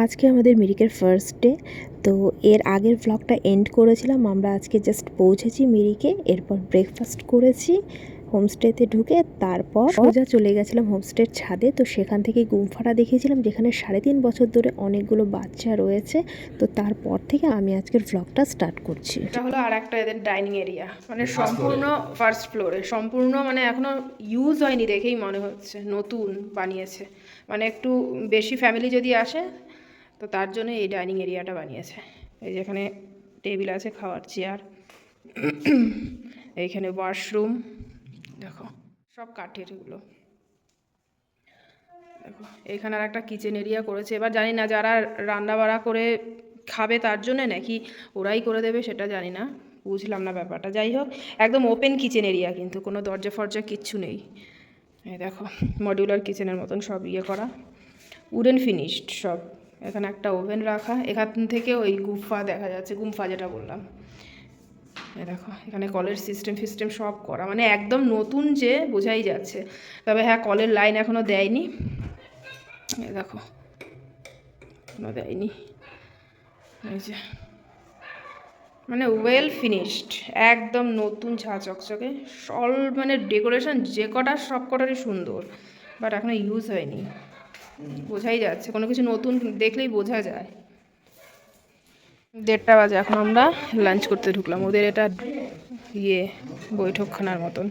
আজকে আমাদের মিরিকের first day তো এর আগের ব্লগটা এন্ড করেছিলাম। আমরা আজকে জাস্ট পৌঁছেছি মিরিকে এরপর ব্রেকফাস্ট করেছি হোমস্টেতে ঢুকে তারপর সোজা চলে গেছিলাম হোমস্টের ছাদে। তো সেখান থেকে গুমফাটা দেখেছিলাম যেখানে সাড়ে তিন বছর ধরে অনেকগুলো বাচ্চা রয়েছে। তো তারপর থেকে আমি আজকের ব্লগটা স্টার্ট করছি। এটা হলো আর একটা এদের ডাইনিং এরিয়া মানে সম্পূর্ণ ফার্স্ট ফ্লোরে সম্পূর্ণ মানে এখনও ইউজ হয়নি দেখেই মনে হচ্ছে। নতুন বানিয়েছে। মানে একটু বেশি ফ্যামিলি যদি আসে তো তার জন্য এই ডাইনিং এরিয়াটা বানিয়েছে। এই যেখানে টেবিল আছে, খাওয়ার চেয়ার, এইখানে ওয়াশরুম, দেখো, সব কাঠের এগুলো। দেখো, এখানে আর একটা কিচেন এরিয়া করেছে। এবার জানি না যারা রান্না বাড়া করে খাবে তার জন্য নাকি ওরাই করে দেবে সেটা জানি না, বুঝলাম না ব্যাপারটা। যাই হোক, একদম ওপেন কিচেন এরিয়া কিন্তু, কোনো দরজা ফরজা কিচ্ছু নেই। এই দেখো মডিউলার কিচেনের মতন সব ইয়ে করা। উডেন ফিনিশড সব। এখানে একটা ওভেন রাখা, এখান থেকে ওই গুফা দেখা যাচ্ছে, গুম্ফা যেটা বললাম। দেখো, এখানে কলের সিস্টেম ফিস্টেম সব করা মানে একদম নতুন যে বোঝাই যাচ্ছে। তবে হ্যাঁ কলের লাইন এখনও দেয়নি। দেখো এখনও দেয়নি। মানে ওয়েল ফিনিশড একদম নতুন ঝা চকচকে, সল মানে ডেকোরেশন যে কটা, সব কটারই সুন্দর বাট এখনও ইউজ হয়নি। বোঝাই যাচ্ছে। কোনো কিছু নতুন দেখলেই বোঝা যায়। দেড়টা বাজে এখন আমরা লাঞ্চ করতে ঢুকলাম। ওদের এটা ইয়ে বৈঠকখানার মতন।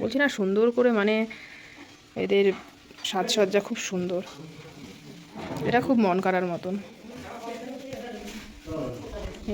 বলছি না সুন্দর করে মানে এদের সাজসজ্জা খুব সুন্দর। এটা খুব মন করার মতন।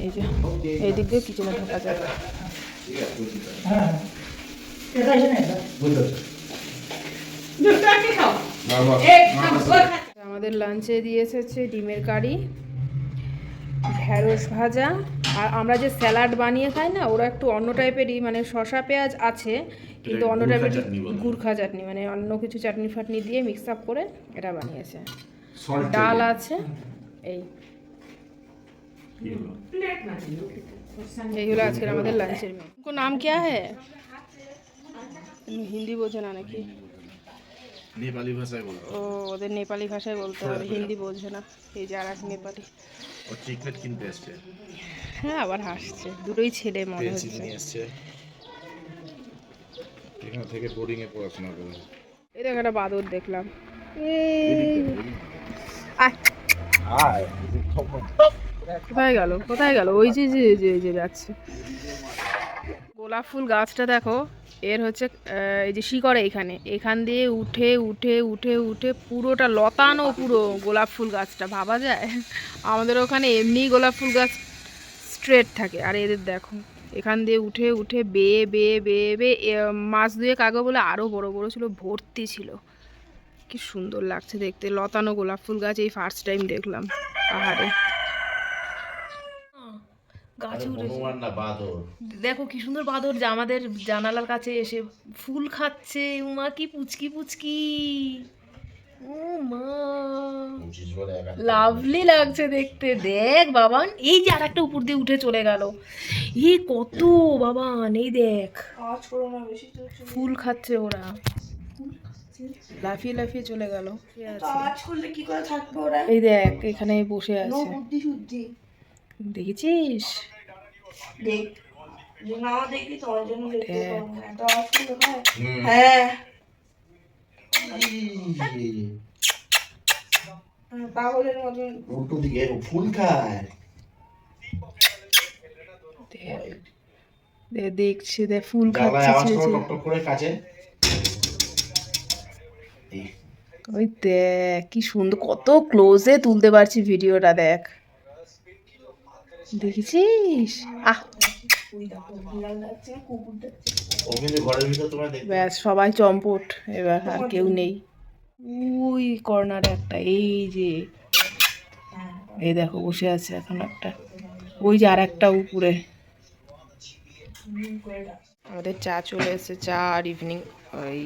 এই যে এই দিক দিয়ে কিচেনে ঢোকা যায় আমাদের লাঞ্চে দিয়ে এসেছে ডিমের কারি ঢেঁড়স ভাজা আর আমরা যে স্যালাড বানিয়ে খাই না ওরা একটু অন্য টাইপেরই মানে শশা পেঁয়াজ আছে কিন্তু অন্য টাইপের গুড়খা চাটনি মানে অন্য কিছু চাটনি ফাটনি দিয়ে মিক্স আপ করে এটা বানিয়েছে। ডাল আছে এই। হলো? আজকের আমাদের লাঞ্চের মেয়ে নাম কে হ্যাঁ হিন্দি বোঝে না নাকি? নেপালি ভাষায় বলতো। ও ওদের নেপালি ভাষায় বলতে হবে হিন্দি বোঝে না। এই যে আর নেপালি। ও চিকলেট কিনতে এসছে হ্যাঁ আবার হাসছে দুটোই ছেলে মনে হচ্ছে। এসছে এখান থেকে বোর্ডিং এ পড়াশোনা করে। এই দেখো একটা বাদর দেখলাম। কোথায় গেল? কোথায় গেল? ওই যে যে যে যাচ্ছে। গোলাপ ফুল গাছটা দেখো, এর হচ্ছে এই যে শিকড় এখানে। এখান দিয়ে উঠে উঠে উঠে উঠে পুরোটা লতানো পুরো গোলাপ ফুল গাছটা, ভাবা যায়? আমাদের ওখানে এমনি গোলাপ ফুল গাছ স্ট্রেট থাকে। আর এদের দেখো, এখান দিয়ে উঠে উঠে বেয়ে বেয়ে বেয়ে বেয়ে মাছ দুয়েক আগে বলে আরও বড় বড় ছিল, ভর্তি ছিল। কি সুন্দর লাগছে দেখতে, লতানো গোলাপ ফুল গাছ এই ফার্স্ট টাইম দেখলাম। পাহাড়ে গাছে উঠেছে। দেখো কি সুন্দর বাদর যে আমাদের জানালার কাছে এসে ফুল খাচ্ছে। উমা কি পুচকি পুচকি। লাভলি লাগছে দেখতে। দেখ বাবান এই যে আর একটা উপর দিয়ে উঠে চলে গেল। এই কত বাবান এই দেখ। ফুল খাচ্ছে ওরা। লাফিয়ে লাফিয়ে চলে গেল। কি করে থাকবে ওরা? এই দেখ এখানে বসে আছে। দেখেছিস? দেখ যে না দেখলি তোমার জন্য দেখতে হ্যাঁ। হয়। পাগলের মতন। উল্টো দিকে ফুল খায়। দে- দেখছে দেখ ফুল খাচ্ছে টক করে কাছে। ওই দেখ কি সুন্দর কত ক্লোজে তুলতে পারছি ভিডিওটা দেখ। তোমার দেখতে ব্যাস সবাই চম্পট এবার আর কেউ নেই। ওই কর্নারে একটা এই যে। এই দেখো বসে আছে এখন একটা। ওই যে আর একটা উপরে। আমাদের চা চলে এসেছে চা আর ইভিনিং ওই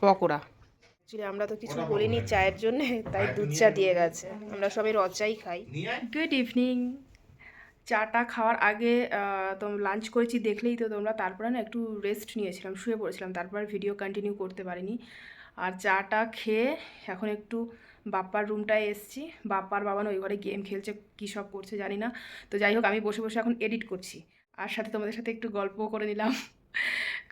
পকোড়া। অ্যাকচুয়ালি আমরা তো কিছু বলিনি চায়ের জন্য তাই দুধ চা দিয়ে গেছে। আমরা সবাই রচাই খাই। গুড ইভিনিং চাটা খাওয়ার আগে তো লাঞ্চ করেছি দেখলেই তো তোমরা তারপরে না একটু রেস্ট নিয়েছিলাম, শুয়ে পড়েছিলাম, তারপর ভিডিও কন্টিনিউ করতে পারিনি। আর চাটা খেয়ে এখন একটু বাপ্পার রুমটায় এসছি। বাপ্পার বাবান ওই ঘরে গেম খেলছে, কী সব করছে জানি না। তো যাই হোক, আমি বসে বসে এখন এডিট করছি। আর সাথে তোমাদের সাথে একটু গল্প করে নিলাম।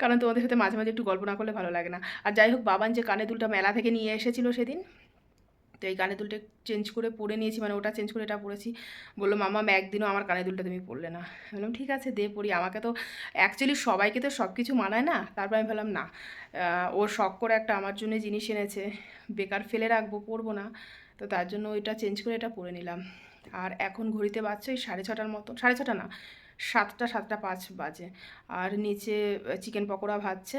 কারণ তোমাদের সাথে মাঝে মাঝে একটু গল্প না করলে ভালো লাগে না। আর যাই হোক, বাবান যে কানে দুলটা মেলা থেকে নিয়ে এসেছিল সেদিন তো এই কানে দুলটা চেঞ্জ করে পরে নিয়েছি মানে ওটা চেঞ্জ করে এটা পরেছি। বলল, মামা, একদিনও আমার কানে দুলটা তুমি পরলে না। বললাম, ঠিক আছে, দে পড়ি আমাকে তো অ্যাকচুয়ালি সবাইকে তো সব কিছু মানায় না, তারপর আমি ভাবলাম, না ও শখ করে একটা আমার জন্য জিনিস এনেছে, বেকার ফেলে রাখব, পরবো না। তো তার জন্য ওইটা চেঞ্জ করে এটা পরে নিলাম। আর এখন ঘড়িতে বাজছে ওই সাড়ে ছটার মতো, সাড়ে ছটা না, সাতটা সাতটা পাঁচ বাজে। আর নিচে চিকেন পকোড়া ভাজছে,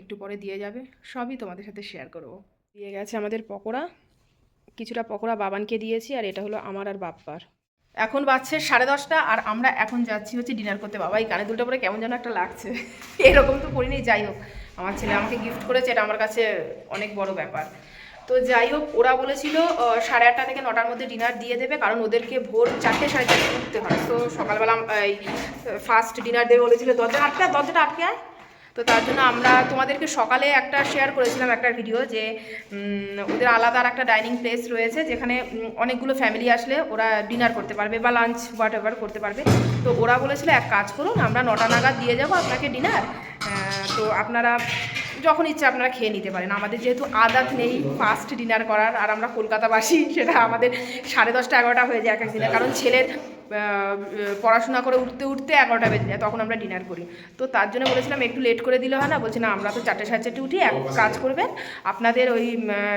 একটু পরে দিয়ে যাবে, সবই তোমাদের সাথে শেয়ার করব। দিয়ে গেছে আমাদের পকোড়া। কিছুটা পকোড়া বাবানকে দিয়েছি আর এটা হলো আমার আর বাপ্পার। এখন বাজছে সাড়ে দশটা আর আমরা এখন যাচ্ছি হচ্ছে ডিনার করতে। বাবা, এই কানে দুলটা পরে কেমন যেন একটা লাগছে। এরকম তো করিনি, যাই হোক। আমার ছেলে আমাকে গিফট করেছে, এটা আমার কাছে অনেক বড় ব্যাপার। তো যাই হোক, ওরা বলেছিল সাড়ে আটটা থেকে নটার মধ্যে ডিনার দিয়ে দেবে, কারণ ওদেরকে ভোর চারটে, সাড়ে চারটে উঠতে হয়। তো সকালবেলা এই ফার্স্ট ডিনার দেবে বলেছিল। দরজা আটকে, দরজাটা আটকে আয়। তো তার জন্য আমরা তোমাদেরকে সকালে একটা শেয়ার করেছিলাম একটা ভিডিও যে ওদের আলাদা আর একটা ডাইনিং প্লেস রয়েছে যেখানে অনেকগুলো ফ্যামিলি আসলে ওরা ডিনার করতে পারবে বা লাঞ্চ হোয়াট এভার করতে পারবে। তো ওরা বলেছিল, এক কাজ করুন, আমরা নটা নাগাদ দিয়ে যাব আপনাকে ডিনার তো আপনারা যখন ইচ্ছা আপনারা খেয়ে নিতে পারেন। আমাদের যেহেতু আদাত নেই ফার্স্ট ডিনার করার, আর আমরা কলকাতাবাসী, সেটা আমাদের সাড়ে দশটা এগারোটা হয়ে যায় এক এক দিনে। কারণ ছেলের পড়াশোনা করে উঠতে উঠতে এগারোটা বেজে যায় তখন আমরা ডিনার করি। তো তার জন্য বলেছিলাম একটু লেট করে দিলে হয় না? বলছি না আমরা তো চারটে সাড়ে চারটে উঠি এক কাজ করবেন আপনাদের ওই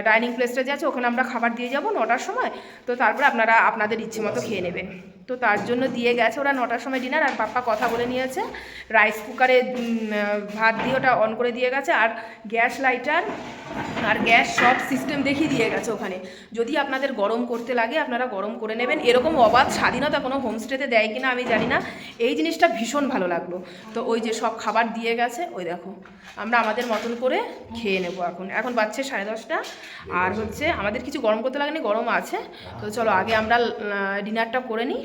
ডাইনিং প্লেসটা যে আছে ওখানে আমরা খাবার দিয়ে যাব নটার সময়। তো তারপরে আপনারা আপনাদের ইচ্ছে মতো খেয়ে নেবেন। তো তার জন্য দিয়ে গেছে ওরা নটার সময় ডিনার আর পাপ্পা কথা বলে নিয়েছে। রাইস কুকারে ভাত দিয়ে ওটা অন করে দিয়ে গেছে আর গ্যাস লাইটার আর গ্যাস সব সিস্টেম দেখিয়ে দিয়ে গেছে ওখানে। যদি আপনাদের গরম করতে লাগে আপনারা গরম করে নেবেন। এরকম অবাধ স্বাধীনতা কোনো হোমস্টেতে দেয় কিনা আমি জানি না। এই জিনিসটা ভীষণ ভালো লাগল। তো ওই যে সব খাবার দিয়ে গেছে, ওই দেখো, আমরা আমাদের মতন করে খেয়ে নেব এখন। এখন বাচ্চা সাড়ে দশটা, আর হচ্ছে আমাদের কিছু গরম করতে লাগেনি, গরম আছে। তো চলো, আগে আমরা ডিনারটা করে নিই,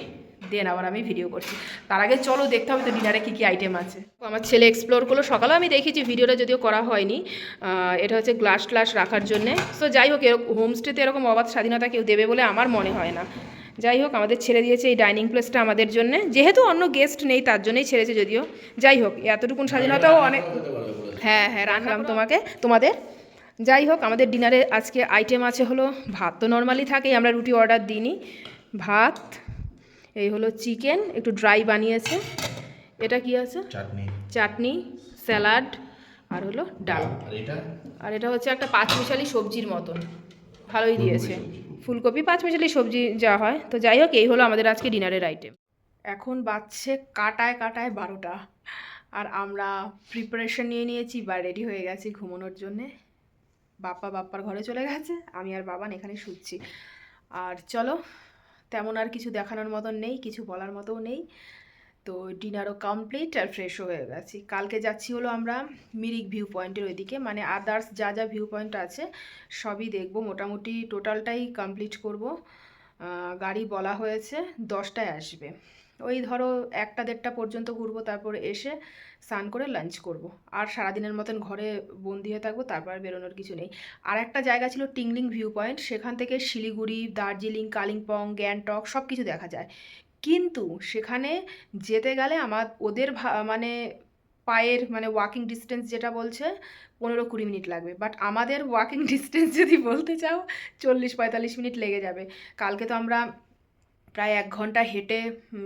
দেন আবার আমি ভিডিও করছি। তার আগে চলো দেখতে হবে তো ডিনারে কী কী আইটেম আছে। আমার ছেলে এক্সপ্লোর করল সকালে, আমি দেখেছি ভিডিওটা যদিও করা হয়নি। এটা হচ্ছে গ্লাস ট্লাস রাখার জন্যে। সো যাই হোক, এরকম হোমস্টেতে এরকম অবাধ স্বাধীনতা কেউ দেবে বলে আমার মনে হয় না। যাই হোক আমাদের ছেড়ে দিয়েছে এই ডাইনিং প্লেসটা আমাদের জন্য। যেহেতু অন্য গেস্ট নেই তার জন্যই ছেড়েছে যদিও। যাই হোক এতটুকুন স্বাধীনতাও অনেক হ্যাঁ হ্যাঁ রাখলাম তোমাকে তোমাদের। যাই হোক আমাদের ডিনারে আজকে আইটেম আছে হলো ভাত। তো নর্মালি থাকেই আমরা রুটি অর্ডার দিইনি। ভাত এই হলো চিকেন একটু ড্রাই বানিয়েছে। এটা কি আছে? চাটনি। চাটনি স্যালাড আর হলো ডাল। আর এটা? হচ্ছে একটা পাঁচমিশালি সবজির মতন। ভালোই দিয়েছে। ফুলকপি পাঁচমিশালি সবজি যা হয়। তো যাই হোক, এই হলো আমাদের আজকে ডিনারের আইটেম এখন বাজছে কাটায় কাটায় বারোটা। আর আমরা প্রিপারেশন নিয়ে নিয়েছি, বা রেডি হয়ে গেছি ঘুমানোর জন্যে। বাপ্পা বাপ্পার ঘরে চলে গেছে, আমি আর বাবান এখানে শুচ্ছি। আর চলো, তেমন আর কিছু দেখানোর মতন নেই, কিছু বলার মতোও নেই। তো ডিনারও কমপ্লিট আর ফ্রেশও হয়ে গেছি। কালকে যাচ্ছি হলো আমরা মিরিক ভিউ পয়েন্টের ওইদিকে মানে আদার্স যা যা ভিউ পয়েন্ট আছে সবই দেখব। মোটামুটি টোটালটাই কমপ্লিট করব। গাড়ি বলা হয়েছে দশটায় আসবে। ওই ধরো একটা দেড়টা পর্যন্ত ঘুরবো, তারপর এসে স্নান করে লাঞ্চ করব। আর সারাদিনের মতন ঘরে বন্দি হয়ে থাকব, তারপর বেরোনোর কিছু নেই। আর একটা জায়গা ছিল টিংলিং ভিউ পয়েন্ট সেখান থেকে শিলিগুড়ি, দার্জিলিং, কালিম্পং, গ্যাংটক সব কিছু দেখা যায়। কিন্তু সেখানে যেতে গেলে আমার, ওদের মানে পায়ের মানে ওয়াকিং ডিস্টেন্স যেটা বলছে, পনেরো কুড়ি মিনিট লাগবে। বাট আমাদের ওয়াকিং ডিস্টেন্স যদি বলতে চাও, চল্লিশ পঁয়তাল্লিশ মিনিট লেগে যাবে। কালকে তো আমরা প্রায় এক ঘণ্টা হেঁটে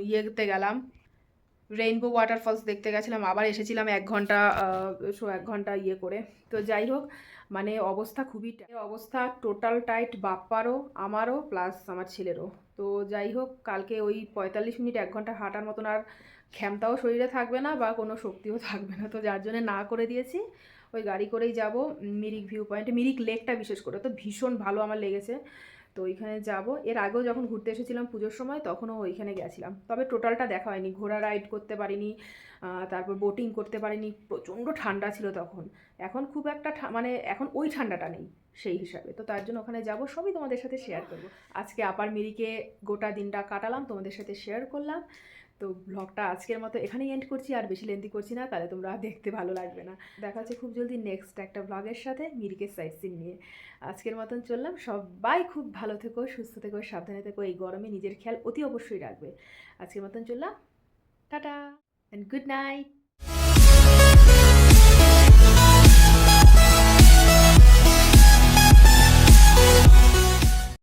ইয়েতে গেলাম। রেইনবো ওয়াটারফলস দেখতে গেছিলাম, আবার এসেছিলাম এক ঘণ্টা এক ঘণ্টা ইয়ে করে। তো যাই হোক মানে অবস্থা খুবই অবস্থা টোটাল টাইট বাপ্পারও, আমারও প্লাস আমার ছেলেরও। তো যাই হোক, কালকে ওই পঁয়তাল্লিশ মিনিট, এক ঘণ্টা হাঁটার মতন আর ক্ষমতাও শরীরে থাকবে না বা কোনো শক্তিও থাকবে না। তো যার জন্য না করে দিয়েছি। ওই গাড়ি করেই যাব মিরিক ভিউ পয়েন্টে মিরিক লেকটা বিশেষ করে। তো ভীষণ ভালো আমার লেগেছে। তো ওইখানে যাব। এর আগেও যখন ঘুরতে এসেছিলাম পুজোর সময়, তখনও ওইখানে গেছিলাম। তবে টোটালটা দেখা হয়নি। ঘোড়া রাইড করতে পারিনি তারপর বোটিং করতে পারিনি। প্রচণ্ড ঠান্ডা ছিল তখন। এখন খুব একটা মানে এখন ওই ঠান্ডাটা নেই সেই হিসাবে। তো তার জন্য ওখানে যাব, সবই তোমাদের সাথে শেয়ার করব। আজকে আপার মিরিকে গোটা দিনটা কাটালাম, তোমাদের সাথে শেয়ার করলাম। তো ব্লগটা আজকের মতো এখানেই এন্ড করছি। আর বেশি লেন্দি করছি না, তাহলে তোমরা দেখতে ভালো লাগবে না। দেখা হচ্ছে খুব জলদি নেক্সট একটা ব্লগের সাথে মিরিকের সাইড সিন নিয়ে। আজকের মতন চললাম। সবাই খুব ভালো থেকো, সুস্থ থেকো, সাবধানে থেকো। এই গরমে নিজের খেয়াল অতি অবশ্যই রাখবে। আজকের মতন চললাম। টাটা! And good night